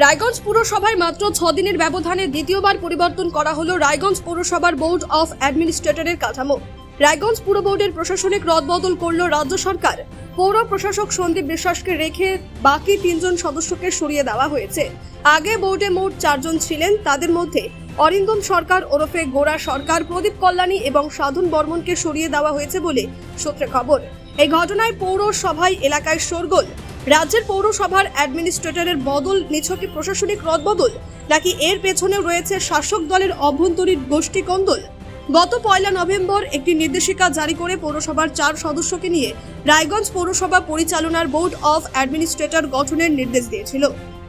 রায়গঞ্জ পুরসভায় মাত্র দিনের ব্যবধানে দ্বিতীয়বার পরিবর্তন করা হলো রায়গঞ্জ পৌরসভার বোর্ড অফ অ্যাডমিনিস্ট্রেটরের কাঠামো। রায়গঞ্জ পুর বোর্ডের প্রশাসনিক রদবদল করল রাজ্য সরকার। পৌর প্রশাসক সন্দীপ বিশ্বাসকে রেখে বাকি তিনজন সদস্যকে সরিয়ে দেওয়া হয়েছে। আগে বোর্ডে মোট চারজন ছিলেন, তাদের মধ্যে অরিন্দম সরকার ওরফে গোড়া সরকার, প্রদীপ কল্যাণী এবং সাধন বর্মনকে সরিয়ে দেওয়া হয়েছে বলে সূত্রে খবর। এই ঘটনায় পৌরসভায় এলাকায় শোরগোল। রাজ্যের পৌরসভার অ্যাডমিনিস্ট্রেটরের বদল নিছকে প্রশাসনিক রদবদল, নাকি এর পেছনে রয়েছে শাসক দলের অভ্যন্তরীণ গোষ্ঠী কন্দল গত পয়লা নভেম্বর একটি নির্দেশিকা জারি করে পৌরসভার চার সদস্যকে নিয়ে রায়গঞ্জ পৌরসভা পরিচালনার বোর্ড অফ অ্যাডমিনিস্ট্রেটর গঠনের নির্দেশ দিয়েছিল।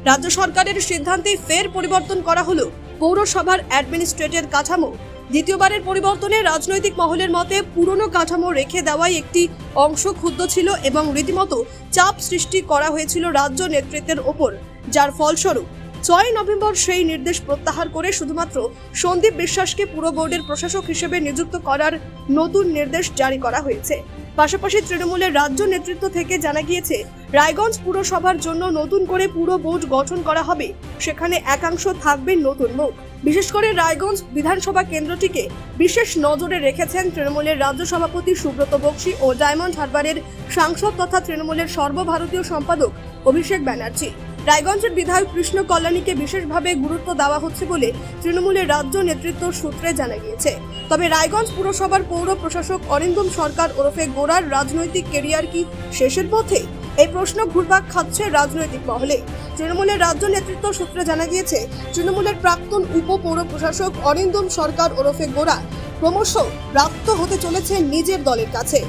রাজ্য সরকারের সিদ্ধান্তে ফের পরিবর্তন করা হলো পৌরসভার অ্যাডমিনিস্ট্রেটর কাঠামো দ্বিতীয়বারের পরিবর্তনে রাজনৈতিক মহলের মতে পুরনো কাঠামো রেখে দেওয়াই একটি অংশ ক্ষুদ্র ছিল এবং রীতিমতো চাপ সৃষ্টি করা হয়েছিল রাজ্য নেতৃত্বের ওপর, যার ফলস্বরূপ ছয় নভেম্বর সেই নির্দেশ প্রত্যাহার করে শুধুমাত্র সন্দীপ বিশ্বাসকে পুরো বোর্ডের প্রশাসক হিসেবে নিযুক্ত করার নতুন নির্দেশ জারি করা হয়েছে। পাশাপাশি তৃণমূলের রাজ্য নেতৃত্ব থেকে জানা গিয়েছে, রায়গঞ্জ পুরসভার জন্য নতুন করে পুরো বোর্ড গঠন করা হবে, সেখানে একাংশ থাকবে নতুন মুখ। বিশেষ করে রায়গঞ্জ বিধানসভা কেন্দ্রটিকে বিশেষ নজরে রেখেছেন তৃণমূলের রাজ্য সভাপতি সুব্রত বক্সি ও ডায়মন্ড হারবারের সাংসদ তথা তৃণমূলের সর্বভারতীয় সম্পাদক অভিষেক ব্যানার্জি। রায়গঞ্জের বিধায়ক কৃষ্ণ কল্যাণীকে বিশেষভাবে গুরুত্ব দেওয়া হচ্ছে বলে তৃণমূলের রাজ্য নেতৃত্ব সূত্রে জানা গিয়েছে। তবে রায়গঞ্জ পুরসভার পৌর প্রশাসক অরিন্দম সরকার ওরফে গোড়ার রাজনৈতিক কেরিয়ার কি শেষের পথে? এই প্রশ্ন ঘুরপাক খাচ্ছে রাজনৈতিক মহলে। তৃণমূলের রাজ্য নেতৃত্ব সূত্রে জানা গিয়েছে, তৃণমূলের প্রাক্তন উপ পৌর প্রশাসক অরিন্দম সরকার ওরফে গোরা ক্রমশ প্রাপ্ত হতে চলেছে নিজের দলের কাছে।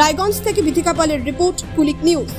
রায়গঞ্জ থেকে বিথিকা পালের রিপোর্ট, কুলিক নিউজ।